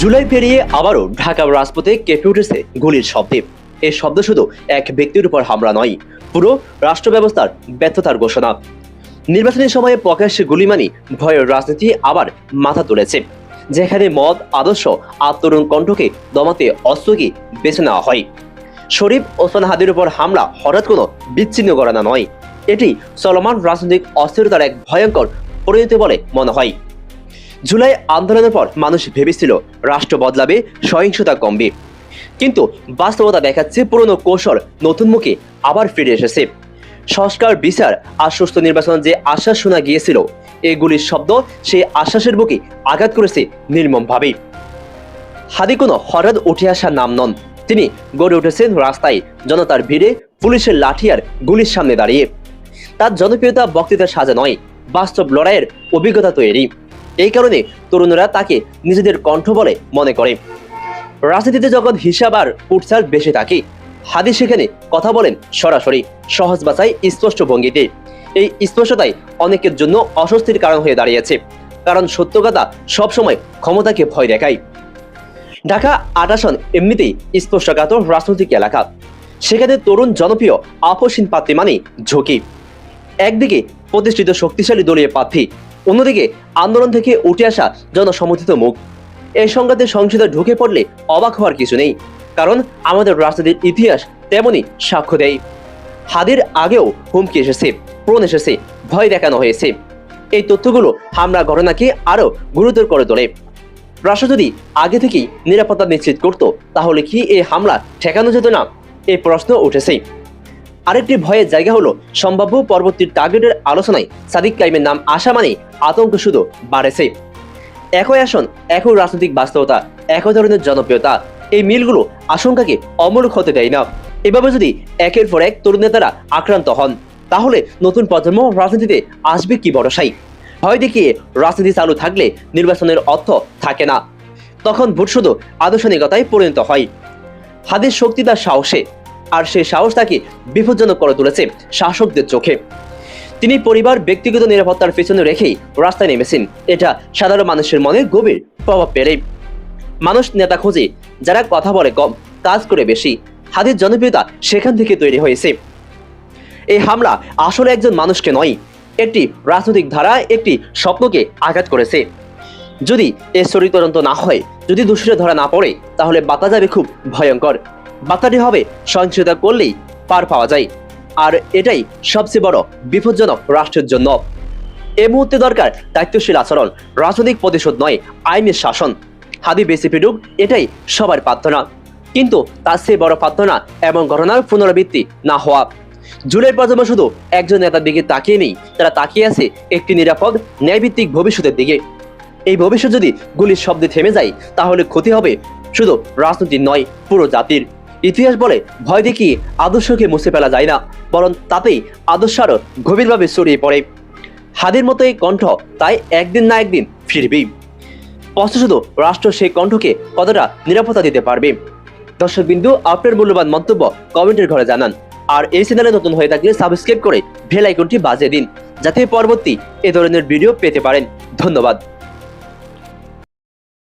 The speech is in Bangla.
জুলাই পেরিয়ে আবারও ঢাকা রাজপথে কেঁপে উঠেছে গুলির শব্দে। এই শব্দ শুধু এক ব্যক্তির উপর হামলা নয়, পুরো রাষ্ট্র ব্যবস্থার ব্যর্থতার ঘোষণা। নির্বাচনী সময়ে প্রকাশ্যে গুলিমানি ভয়ের রাজনীতি আবার মাথা তুলেছে, যেখানে মদ আদর্শ, আত্মরুণ কণ্ঠকে দমাতে অস্ত্রকে বেছে নেওয়া হয়। শরীফ ওসমান হাদির উপর হামলা হঠাৎ কোনো বিচ্ছিন্ন ঘটনা নয়, এটি চলমান রাজনৈতিক অস্থিরতার এক ভয়ঙ্কর পরিণতি বলে মনে হয়। জুলাই আন্দোলনের পর মানুষ ভেবেছিল রাষ্ট্র বদলাবে, সহিংসতা কমবে। কিন্তু বাস্তবতা দেখাচ্ছে পুরনো কৌশল নতুন মুখে আবার ফিরে এসেছে। সংস্কার, বিচার আর সুস্থ নির্বাচন যে আশ্বাস শোনা গিয়েছিল, এগুলির শব্দ সেই আশ্বাসের বুকে আঘাত করেছে নির্মমভাবে। হাদি কোনো হঠাৎ উঠে আসার নাম নন। তিনি গড়ে উঠেছেন রাস্তায়, জনতার ভিড়ে পুলিশের লাঠি আর গুলির সামনে দাঁড়িয়ে। তার জনপ্রিয়তা বক্তৃতার সাজা নয়, বাস্তব লড়াইয়ের অভিজ্ঞতা তৈরি। এই কারণে তরুণরা তাকে নিজেদের কণ্ঠ বলে মনে করে। রাজনীতিতে যখন হিসাব আর উৎসার বেশি থাকে। হাদি সেখানে কথা বলেন সরাসরি, সহজ বাছাই স্পষ্ট ভঙ্গিতে। এই স্পষ্টতাই অনেকের জন্য অস্বস্তির কারণ হয়ে দাঁড়িয়েছে। কারণ সত্য কথা সবসময় ক্ষমতাকে ভয় দেখায়। ঢাকা আট আসন এমনিতেই স্পষ্টকাতর রাজনৈতিক এলাকা। সেখানে তরুণ জনপ্রিয় আপসীন প্রার্থী মানে ঝুঁকি। একদিকে প্রতিষ্ঠিত শক্তিশালী দলীয় প্রার্থী অন্যদিকে আন্দোলন থেকে উঠে আসা জনসমর্থিত মুখ। এই সংঘাতে সংসদে ঢুকে পড়লে অবাক হওয়ার কিছু নেই, কারণ আমাদের রাজনীতির ইতিহাস তেমনই সাক্ষ্য দেয়। হাদির আগেও হুমকি এসেছে প্রণ এসেছে, ভয় দেখানো হয়েছে। এই তথ্যগুলো হামলা ঘটনাকে আরও গুরুতর করে তোলে। রাষ্ট্র যদি আগে থেকেই নিরাপত্তা নিশ্চিত করত, তাহলে কি এই হামলা ঠেকানো যেত না? এই প্রশ্ন উঠেছে আরেকটি ভয়ের জায়গা হলো সম্ভাব্য পরবর্তী টার্গেটের আলোচনায় সাদিক কাইমের নাম আসা মানে আতঙ্ক শুধু বাড়েছে। একই আসন, একই রাজনৈতিক বাস্তবতা, একই ধরনের জনপ্রিয়তা, এই মিলগুলো আশঙ্কাকে অমূলক হতে দেয় না। এভাবে যদি একের পর এক তরুণ নেতারা আক্রান্ত হন, তাহলে নতুন প্রজন্ম রাজনীতিতে আসবে কি ভরসাই ভয় দেখিয়ে রাজনীতি চালু থাকলে নির্বাচনের অর্থ থাকে না। তখন ভোট শুধু আদর্শনিকতায় পরিণত হয়। হাদির শক্তি তার সাহসে। আর সেই সাহস তাকে বিপজ্জনক করে তুলেছে শাসকদের চোখে। তিনি পরিবার, ব্যক্তিগত নিরাপত্তার পেছনে রেখেই রাস্তায় নেমেছেন। এটা সাধারণ মানুষের মনে গভীর প্রভাব পেলে মানুষ নেতা খোঁজে, যারা কথা বলে কম, কাজ করে বেশি। হাদির জনপ্রিয়তা সেখান থেকে তৈরি হয়েছে। এই হামলা আসলে একজন মানুষকে নয়, একটি রাজনৈতিক ধারা, একটি স্বপ্নকে আঘাত করেছে। যদি এর শরীর তদন্ত না হয়, যদি দোষীরা ধরা না পড়ে, তাহলে বার্তা যাবে খুব ভয়ঙ্কর। বার্তাটি হবে সহিংসতা করলেই পার পাওয়া যায়। আর এটাই সবচেয়ে বড় বিপজ্জনক রাষ্ট্রের জন্য। এ মুহূর্তে দরকার দায়িত্বশীল আচরণ, রাজনৈতিক প্রতিশোধ নয়, আইনের শাসন। হাদি বেশি পিডুক এটাই সবার প্রার্থনা। কিন্তু তার চেয়ে বড় প্রার্থনা এবং ঘটনার পুনরাবৃত্তি না হওয়া। জুলাই প্রজন্ম শুধু একজন নেতার দিকে তাকিয়ে নেই, তারা তাকিয়ে আছে একটি নিরাপদ, ন্যায়ভিত্তিক ভবিষ্যতের দিকে। এই ভবিষ্যৎ যদি গুলির শব্দে থেমে যায়, তাহলে ক্ষতি হবে শুধু রাজনীতির নয়, পুরো জাতির। ইতিহাস বলে ভয় দেখিয়ে আদর্শকে মুছে ফেলা যায় না, বরং তাতেই আদর্শ আরও গভীরভাবে ছড়িয়ে পড়ে। হাদির মতো এই কণ্ঠ তাই একদিন না একদিন ফিরবেই। স্পষ্ট শুধু রাষ্ট্র সেই কণ্ঠকে কতটা নিরাপত্তা দিতে পারবে? দর্শক বিন্দু আপনার মূল্যবান মন্তব্য কমেন্টের ঘরে জানান। আর এই চ্যানেলে নতুন হয়ে থাকলে সাবস্ক্রাইব করে বেল আইকনটি বাজিয়ে দিন, যাতে পরবর্তী এ ধরনের ভিডিও পেতে পারেন। ধন্যবাদ।